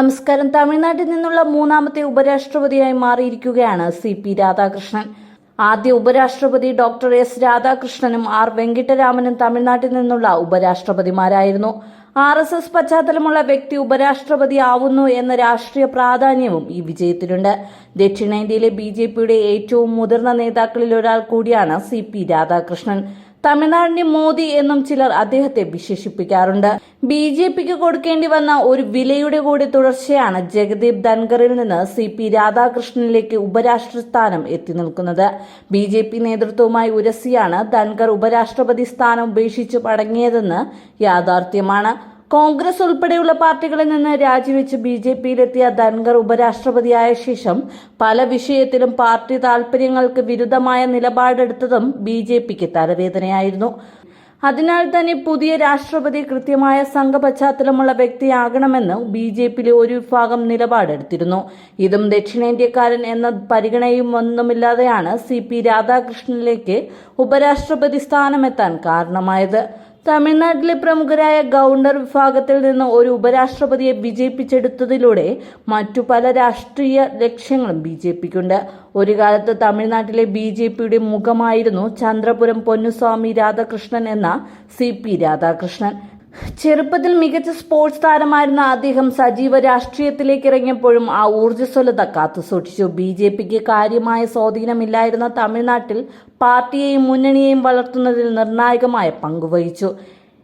നമസ്കാരം തമിഴ്നാട്ടിൽ നിന്നുള്ള മൂന്നാമത്തെ ഉപരാഷ്ട്രപതിയായി മാറിയിരിക്കുകയാണ് സി പി രാധാകൃഷ്ണൻ. ആദ്യ ഉപരാഷ്ട്രപതി ഡോക്ടർ എസ് രാധാകൃഷ്ണനും ആർ വെങ്കിട്ടരാമനും തമിഴ്നാട്ടിൽ നിന്നുള്ള ഉപരാഷ്ട്രപതിമാരായിരുന്നു. ആർ എസ് എസ് പശ്ചാത്തലമുള്ള വ്യക്തി ഉപരാഷ്ട്രപതി ആവുന്നു എന്ന രാഷ്ട്രീയ പ്രാധാന്യവും ഈ വിജയത്തിലുണ്ട്. ദക്ഷിണേന്ത്യയിലെ ബി ജെ പിയുടെ ഏറ്റവും മുതിർന്ന നേതാക്കളിൽ ഒരാൾ കൂടിയാണ് സി പി രാധാകൃഷ്ണൻ. തമിഴ്നാടിന്റെ മോദി എന്നും ചിലർ അദ്ദേഹത്തെ വിശേഷിപ്പിക്കാറുണ്ട്. ബി ജെ പിക്ക് കൊടുക്കേണ്ടി വന്ന ഒരു വിലയുടെ കൂടി തുടർച്ചയാണ് ജഗദീപ് ധൻഖറിൽ നിന്ന് സി പി രാധാകൃഷ്ണനിലേക്ക് ഉപരാഷ്ട്ര സ്ഥാനം എത്തി നിൽക്കുന്നത്. ബി ജെ പി നേതൃത്വവുമായി ഉരസിയാണ് ധൻഖർ ഉപരാഷ്ട്രപതി സ്ഥാനം ഉപേക്ഷിച്ച് മടങ്ങിയതെന്ന് യാഥാർത്ഥ്യമാണ്. കോൺഗ്രസ് ഉൾപ്പെടെയുള്ള പാർട്ടികളിൽ നിന്ന് രാജിവെച്ച് ബി ജെ പിയിലെത്തിയ ധൻഖർ ഉപരാഷ്ട്രപതിയായ ശേഷം പല വിഷയത്തിലും പാർട്ടി താൽപര്യങ്ങൾക്ക് വിരുദ്ധമായ നിലപാടെടുത്തതും ബി ജെ പിക്ക് തലവേദനയായിരുന്നു. അതിനാൽ തന്നെ പുതിയ രാഷ്ട്രപതി കൃത്യമായ സംഘ പശ്ചാത്തലമുള്ള വ്യക്തിയാകണമെന്ന് ബി ജെ പിയിലെ ഒരു വിഭാഗം നിലപാടെടുത്തിരുന്നു. ഇതും ദക്ഷിണേന്ത്യക്കാരൻ എന്ന പരിഗണയും ഒന്നുമില്ലാതെയാണ് സി പി രാധാകൃഷ്ണനിലേക്ക് ഉപരാഷ്ട്രപതി സ്ഥാനമെത്താൻ കാരണമായത്. തമിഴ്നാട്ടിലെ പ്രമുഖരായ ഗവർണർ വിഭാഗത്തിൽ നിന്ന് ഒരു ഉപരാഷ്ട്രപതിയെ വിജയിപ്പിച്ചെടുത്തതിലൂടെ മറ്റു പല രാഷ്ട്രീയ ലക്ഷ്യങ്ങളും ബി ജെ പിക്കുണ്ട്. ഒരു കാലത്ത് തമിഴ്നാട്ടിലെ ബി ജെ പിയുടെ മുഖമായിരുന്നു ചന്ദ്രപുരം പൊന്നുസ്വാമി രാധാകൃഷ്ണൻ എന്ന സി പി രാധാകൃഷ്ണൻ. ചെറുപ്പത്തിൽ മികച്ച സ്പോർട്സ് താരമായിരുന്ന അദ്ദേഹം സജീവ രാഷ്ട്രീയത്തിലേക്ക് ഇറങ്ങിയപ്പോഴും ആ ഊർജസ്വലത കാത്തുസൂക്ഷിച്ചു ബി ജെ പിക്ക് കാര്യമായ സ്വാധീനമില്ലായിരുന്ന തമിഴ്നാട്ടിൽ പാർട്ടിയെയും മുന്നണിയെയും വളർത്തുന്നതിൽ നിർണായകമായ പങ്കുവഹിച്ചു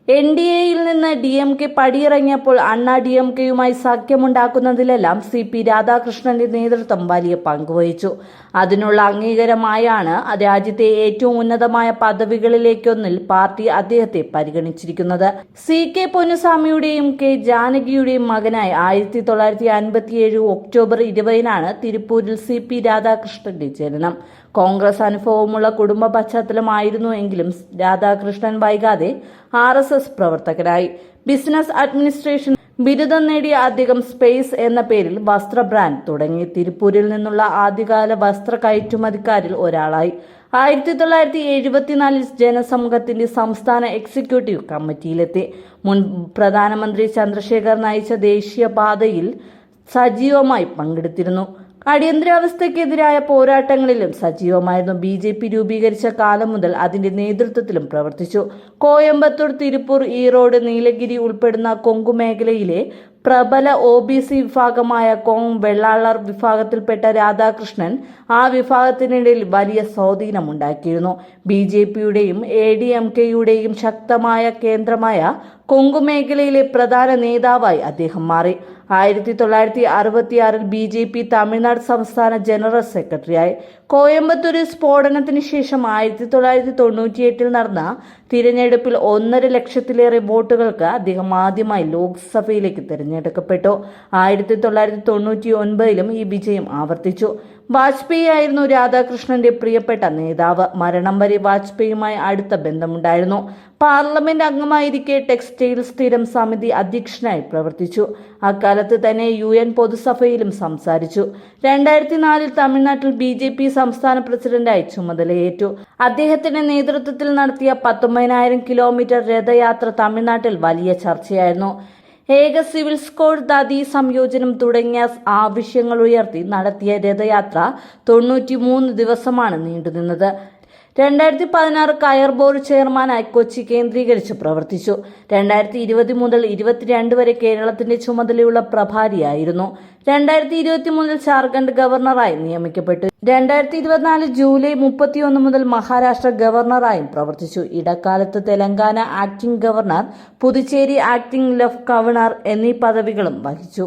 എൻ ഡി എയിൽ നിന്ന് ഡി എം കെ പടിയിറങ്ങിയപ്പോൾ അണ്ണാ ഡി എം കെയുമായി സഖ്യമുണ്ടാക്കുന്നതിലെല്ലാം സി പി രാധാകൃഷ്ണന്റെ നേതൃത്വം വലിയ പങ്കുവഹിച്ചു അതിനുള്ള അംഗീകാരമായാണ് രാജ്യത്തെ ഏറ്റവും ഉന്നതമായ പദവികളിലേക്കൊന്നിൽ പാർട്ടി അദ്ദേഹത്തെ പരിഗണിച്ചിരിക്കുന്നത്. സി കെ പൊന്നുസ്വാമിയുടെയും കെ ജാനകിയുടെയും മകനായി ആയിരത്തി തൊള്ളായിരത്തി അൻപത്തിയേഴ് ഒക്ടോബർ ഇരുപതിനാണ് തിരുപ്പൂരിൽ സി പി രാധാകൃഷ്ണന്റെ ജനനം. കോൺഗ്രസ് അനുഭവമുള്ള കുടുംബ പശ്ചാത്തലമായിരുന്നു എങ്കിലും രാധാകൃഷ്ണൻ വൈകാതെ ആർ എസ് എസ് പ്രവർത്തകരായി. ബിസിനസ് അഡ്മിനിസ്ട്രേഷൻ ബിരുദം നേടിയ അധികം സ്പേസ് എന്ന പേരിൽ വസ്ത്ര ബ്രാൻഡ് തുടങ്ങി. തിരുപ്പൂരിൽ നിന്നുള്ള ആദ്യകാല വസ്ത്ര കയറ്റുമതിക്കാരിൽ ഒരാളായി. ആയിരത്തി തൊള്ളായിരത്തി എഴുപത്തിനാലിൽ ജനസമൂഹത്തിന്റെ സംസ്ഥാന എക്സിക്യൂട്ടീവ് കമ്മിറ്റിയിലെത്തി. മുൻ പ്രധാനമന്ത്രി ചന്ദ്രശേഖർ നയിച്ച ദേശീയ പാതയിൽ സജീവമായി പങ്കെടുത്തിരുന്നു. അടിയന്തരാവസ്ഥയ്ക്കെതിരായ പോരാട്ടങ്ങളിലും സജീവമായിരുന്നു ബി ജെ പി രൂപീകരിച്ച കാലം മുതൽ അതിന്റെ നേതൃത്വത്തിലും പ്രവർത്തിച്ചു. കോയമ്പത്തൂർ തിരുപ്പൂർ ഈറോഡ് നീലഗിരി ഉൾപ്പെടുന്ന കൊങ്കു മേഖലയിലെ പ്രബല ഒ ബി സി വിഭാഗമായ കോങ് വെള്ളാളർ വിഭാഗത്തിൽപ്പെട്ട രാധാകൃഷ്ണൻ ആ വിഭാഗത്തിനിടയിൽ വലിയ സ്വാധീനമുണ്ടാക്കിയിരുന്നു. ബി ജെ പിയുടെയും എ ഡി എം കെയുടെയും ശക്തമായ കേന്ദ്രമായ കൊങ്കു മേഖലയിലെ പ്രധാന നേതാവായി അദ്ദേഹം മാറി. ആയിരത്തി തൊള്ളായിരത്തി അറുപത്തിയാറിൽ ബി ജെ പി തമിഴ്നാട് സംസ്ഥാന ജനറൽ സെക്രട്ടറിയായി. കോയമ്പത്തൂർ സ്ഫോടനത്തിന് ശേഷം ആയിരത്തി തൊള്ളായിരത്തി തൊണ്ണൂറ്റിയെട്ടിൽ നടന്ന തിരഞ്ഞെടുപ്പിൽ ഒന്നര ലക്ഷത്തിലേറെ വോട്ടുകൾക്ക് അദ്ദേഹം ആദ്യമായി ലോക്സഭയിലേക്ക് തിരഞ്ഞെടുക്കപ്പെട്ടു. ആയിരത്തി തൊള്ളായിരത്തി തൊണ്ണൂറ്റി ഒൻപതിലും ഈ വിജയം ആവർത്തിച്ചു. വാജ്പേയി ആയിരുന്നു രാധാകൃഷ്ണന്റെ പ്രിയപ്പെട്ട നേതാവ്. മരണം വരെ വാജ്പേയിയുമായി അടുത്ത ബന്ധമുണ്ടായിരുന്നു. പാർലമെന്റ് അംഗമായിരിക്കെ ടെക്സ്റ്റൈൽ സ്ഥിരം സമിതി അധ്യക്ഷനായി പ്രവർത്തിച്ചു. അക്കാലത്ത് തന്നെ യു എൻ പൊതുസഭയിലും സംസാരിച്ചു. രണ്ടായിരത്തി നാലിൽ തമിഴ്നാട്ടിൽ ബി ജെ പി സംസ്ഥാന പ്രസിഡന്റായി ചുമതലയേറ്റു. അദ്ദേഹത്തിന്റെ നേതൃത്വത്തിൽ നടത്തിയ പത്തൊമ്പതിനായിരം കിലോമീറ്റർ രഥയാത്ര തമിഴ്നാട്ടിൽ വലിയ ചർച്ചയായിരുന്നു. ഏക സിവിൽ സ്കോഡ് നദീ സംയോജനം തുടങ്ങിയ ആവശ്യങ്ങൾ ഉയർത്തി നടത്തിയ രഥയാത്ര തൊണ്ണൂറ്റിമൂന്ന് ദിവസമാണ് നീണ്ടുനിന്നത്. രണ്ടായിരത്തി പതിനാറ് കയർ ബോർഡ് ചെയർമാനായി കൊച്ചി കേന്ദ്രീകരിച്ച് പ്രവർത്തിച്ചു. രണ്ടായിരത്തി ഇരുപത് മുതൽ ഇരുപത്തിരണ്ട് വരെ കേരളത്തിന്റെ ചുമതലയുള്ള പ്രഭാരിയായിരുന്നു. രണ്ടായിരത്തി ഇരുപത്തി മുതൽ ജാർഖണ്ഡ് ഗവർണറായി നിയമിക്കപ്പെട്ടു. രണ്ടായിരത്തി ഇരുപത്തിനാല് ജൂലൈ മുപ്പത്തിയൊന്ന് മുതൽ മഹാരാഷ്ട്ര ഗവർണറായും പ്രവർത്തിച്ചു. ഇടക്കാലത്ത് Telangana acting governor Puducherry acting left governor എന്നീ പദവികളും വഹിച്ചു.